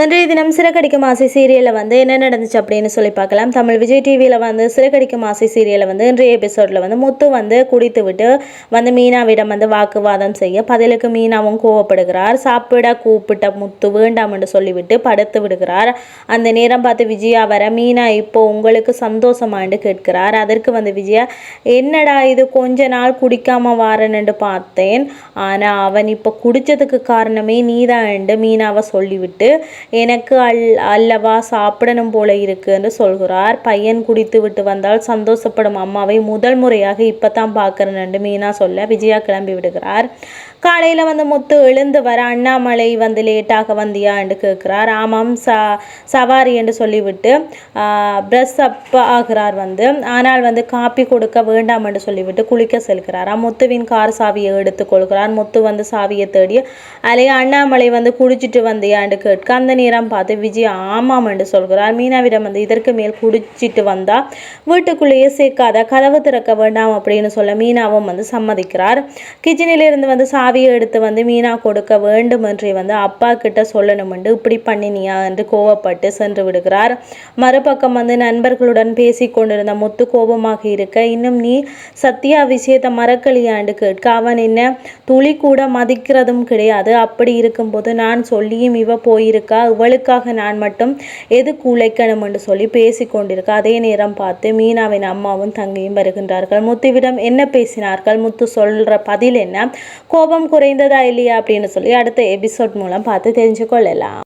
இன்றைய தினம் சிறகடிக்கும் ஆசை சீரியலில் வந்து என்ன நடந்துச்சு அப்படின்னு சொல்லி பார்க்கலாம். தமிழ் விஜய் டிவியில் வந்து சிறகடிக்கும் ஆசை சீரியலில் வந்து இன்றைய எபிசோடில் வந்து முத்து வந்து குடித்து விட்டு வந்து மீனாவிடம் வந்து வாக்குவாதம் செய்ய பதிலுக்கு மீனாவும் கோவப்படுகிறார். சாப்பிட கூப்பிட்ட முத்து வேண்டாம் என்று சொல்லிவிட்டு படுத்து விடுகிறார். அந்த நேரம் பார்த்து விஜயா வர மீனா இப்போ உங்களுக்கு சந்தோஷமாண்டு கேட்கிறார். அதற்கு வந்து விஜயா என்னடா இது? கொஞ்ச நாள் குடிக்காமல் வாரன்னு பார்த்தேன். ஆனால் அவன் இப்போ குடித்ததுக்கு காரணமே நீதான் மீனாவை சொல்லிவிட்டு எனக்கு அல் அல்லவா சாப்பிடணும் போல இருக்கு என்று சொல்கிறார். பையன் குடித்து விட்டு வந்தால் சந்தோஷப்படும் அம்மாவை முதல் முறையாக இப்போ தான் பார்க்குறேன் மீனா சொல்ல விஜயா கிளம்பி விடுகிறார். காலையில் வந்து முத்து எழுந்து வர அண்ணாமலை வந்து லேட்டாக வந்தியா என்று கேட்குறார். ஆமாம் ச சவாரி என்று சொல்லிவிட்டு ப்ரெஸ் அப் ஆகிறார் வந்து. ஆனால் வந்து காப்பி கொடுக்க வேண்டாம் என்று சொல்லிவிட்டு குளிக்க செல்கிறார். முத்துவின் கார் சாவியை எடுத்து கொள்கிறார். முத்து வந்து சாவியை தேடி அலைய அண்ணாமலை வந்து குடிச்சிட்டு வந்தியா என்று கேட்க அந்த நேரம் பார்த்து விஜய் ஆமாம் என்று சொல்கிறார். மீனாவிடம் வந்து இதற்கு மேல் குடிச்சிட்டு வந்தால் வீட்டுக்குள்ளேயே சேர்க்காத கதவு திறக்க வேண்டாம் அப்படின்னு சொல்ல மீனாவும் வந்து சம்மதிக்கிறார். கிச்சனிலிருந்து வந்து சாவியை எடுத்து வந்து மீனா கொடுக்க வேண்டும் என்று வந்து அப்பா கிட்ட சொல்லணும் என்று இப்படி பண்ணினியா என்று கோவப்பட்டு சென்று விடுகிறார். மறுபக்கம் வந்து நண்பர்களுடன் பேசி கொண்டிருந்த முத்து கோபமாக இருக்க இன்னும் நீ சத்யா விஷயத்தை மறக்கலியாண்டு கேட்க அவன் என்ன துளி கூட மதிக்கிறதும் கிடையாது. அப்படி இருக்கும்போது நான் சொல்லியும் இவ போயிருக்கா? இவளுக்காக நான் மட்டும் எதுக்கு உழைக்கணும் என்று சொல்லி பேசி கொண்டிருக்க? அதே நேரம் பார்த்து மீனாவின் அம்மாவும் தங்கையும் வருகின்றார்கள். முத்துவிடம் என்ன பேசினார்கள்? முத்து சொல்ற பதில் என்ன? கோபம் கோபம் குறைந்ததா இல்லையா அப்படின்னு சொல்லி அடுத்த எபிசோட் மூலம் பார்த்து தெரிஞ்சு கொள்ளலாம்